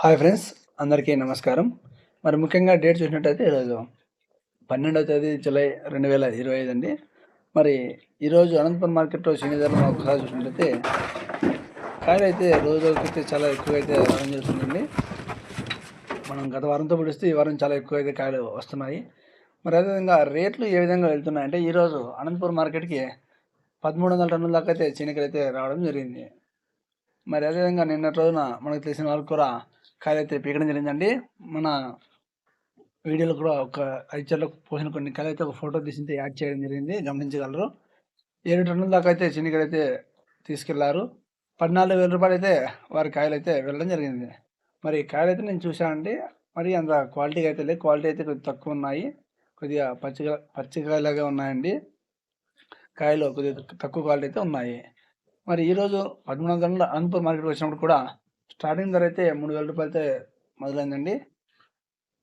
Hi friends అందరికీ నమస్కారం. మరి ముఖ్యంగా డేట్ చూసినట్టయితే ఈరోజు పన్నెండవ తేదీ జూలై రెండు వేల ఇరవై ఐదు అండి. మరి ఈరోజు అనంతపురం మార్కెట్లో శని ధరలు ఒకసారి చూసినట్టయితే కాయలు అయితే రోజు రోజుకైతే చాలా ఎక్కువ అయితే రావడం జరుగుతుందండి మనం గత వారంతో పోలిస్తే ఈ వారం చాలా ఎక్కువ అయితే కాయలు వస్తున్నాయి. మరి అదేవిధంగా రేట్లు ఏ విధంగా వెళ్తున్నాయంటే ఈరోజు అనంతపురం మార్కెట్కి పదమూడు వందల టన్నుల దాకా అయితే చీనికలు అయితే రావడం జరిగింది. మరి అదేవిధంగా నిన్నటి రోజున మనకు తెలిసిన వాళ్ళు కూడా కాయలు అయితే పీకడం జరిగిందండి. మన వీడియోలో కూడా ఒక ఐచర్లో పోసిన కొన్ని కాయలు అయితే ఒక ఫోటో తీసి యాడ్ చేయడం జరిగింది. గమనించగలరు. ఏడు టన్నుల దాకా అయితే చీనికలు అయితే తీసుకెళ్ళారు. పద్నాలుగు వేల రూపాయలు అయితే వారి కాయలు అయితే వెళ్ళడం జరిగింది. మరి కాయలు అయితే నేను చూశానండి. మరి అంత క్వాలిటీగా అయితే లేదు. క్వాలిటీ అయితే కొద్దిగా తక్కువ ఉన్నాయి. కొద్దిగా పచ్చిగా పచ్చికాయలాగా ఉన్నాయండి. కాయలు కొద్దిగా తక్కువ క్వాలిటీ అయితే ఉన్నాయి. మరి ఈరోజు పదమూడు వందల అనంతపురం మార్కెట్కి వచ్చినప్పుడు కూడా స్టార్టింగ్ ధర అయితే మూడు వేల రూపాయలతో మొదలైందండి.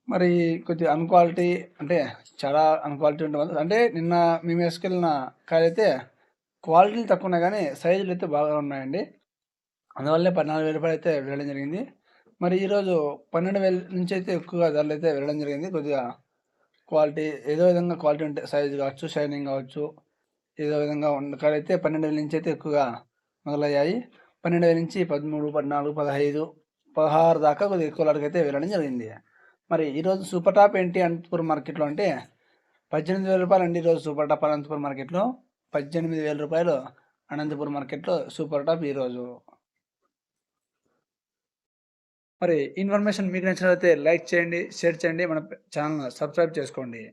మరి కొద్దిగా అన్క్వాలిటీ అంటే చాలా అన్క్వాలిటీ ఉంటుంది అంటే నిన్న మేము వేసుకెళ్ళిన కాయలు అయితే క్వాలిటీలు తక్కువ ఉన్నాయి కానీ సైజులు అయితే బాగా ఉన్నాయండి. అందువల్లే పద్నాలుగు వేల రూపాయలు అయితే వెళ్ళడం జరిగింది. మరి ఈరోజు పన్నెండు వేల నుంచి అయితే ఎక్కువగా ధరలు అయితే వెళ్ళడం జరిగింది. కొద్దిగా క్వాలిటీ ఏదో విధంగా క్వాలిటీ ఉంటే సైజు కావచ్చు షైనింగ్ కావచ్చు ఏదో విధంగా ఉన్న కాడ అయితే పన్నెండు వేల నుంచి అయితే ఎక్కువగా మొదలయ్యాయి. పన్నెండు వేల నుంచి పదమూడు పద్నాలుగు పదహైదు పదహారు దాకా కొద్దిగా ఎక్కువ అయితే వెళ్ళడం జరిగింది. మరి ఈరోజు సూపర్ టాప్ ఏంటి అనంతపురం మార్కెట్లో అంటే పద్దెనిమిది వేల రూపాయలు అండి ఈరోజు సూపర్ టాప్ అనంతపురం మార్కెట్లో. పద్దెనిమిది వేల రూపాయలు అనంతపురం మార్కెట్లో సూపర్ టాప్ ఈరోజు మరి ఇన్ఫర్మేషన్ మీకు నచ్చినట్లయితే లైక్ చేయండి షేర్ చేయండి మన ఛానల్ సబ్స్క్రైబ్ చేసుకోండి.